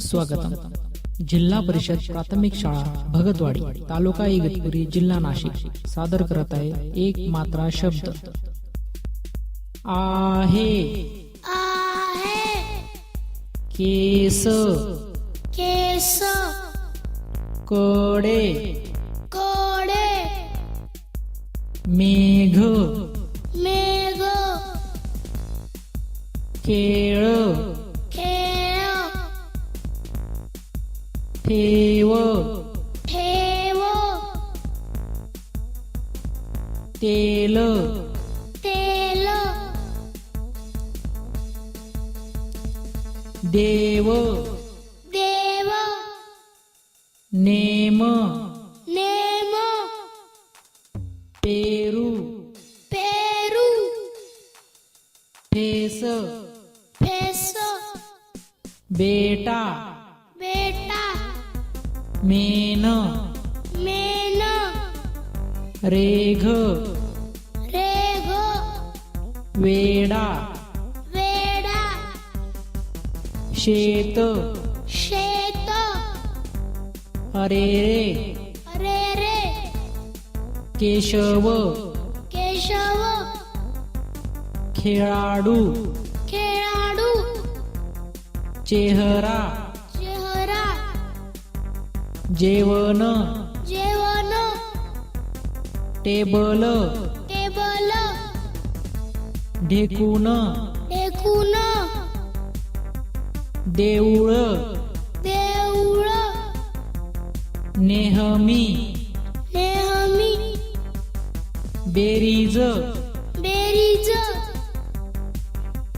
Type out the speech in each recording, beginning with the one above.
सुस्वागतम। जिल्हा परिषद प्राथमिक शाळा भगतवाडी तालुका इगतपुरी जिल्हा नाशिक। सादर करत आहे एक मात्रा शब्द। आहे। आहे। केस। केस। कडे। कोडे। मेघ। मेघ। केळ। 대워. 대워. 대러. 대러. 대워. 대워. 네모 네모 페루. 페루. 페서. 페서. 베타 मेन. मेन. रेघ. रेघ. वेडा. वेडा. शेत. शेत. अरे रे अरे रे केशव. केशव. खेळाडू. खेळाडू. चेहरा चेहरा. जेवण. जेवण. टेबल. टेबल. ढेकून. टेकून देऊळ. देऊळ. नेहमी. नेहमी. बेरीज. बेरीज.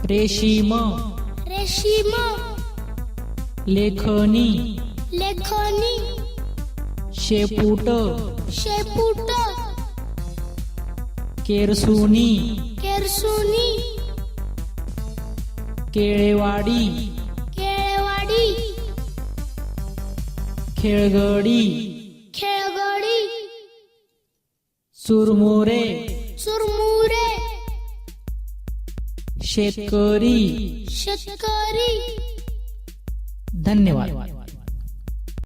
रेशीम. रेशीम. लेखनी लेखनी शेपूट. शेपूट. केरसुनी. केरसुनी. केळेवाडी. केळवाडी. खेळगडी. खेळगडी. चुरमुरे चुरमुरे शेतकरी. शेतकरी. धन्यवाद.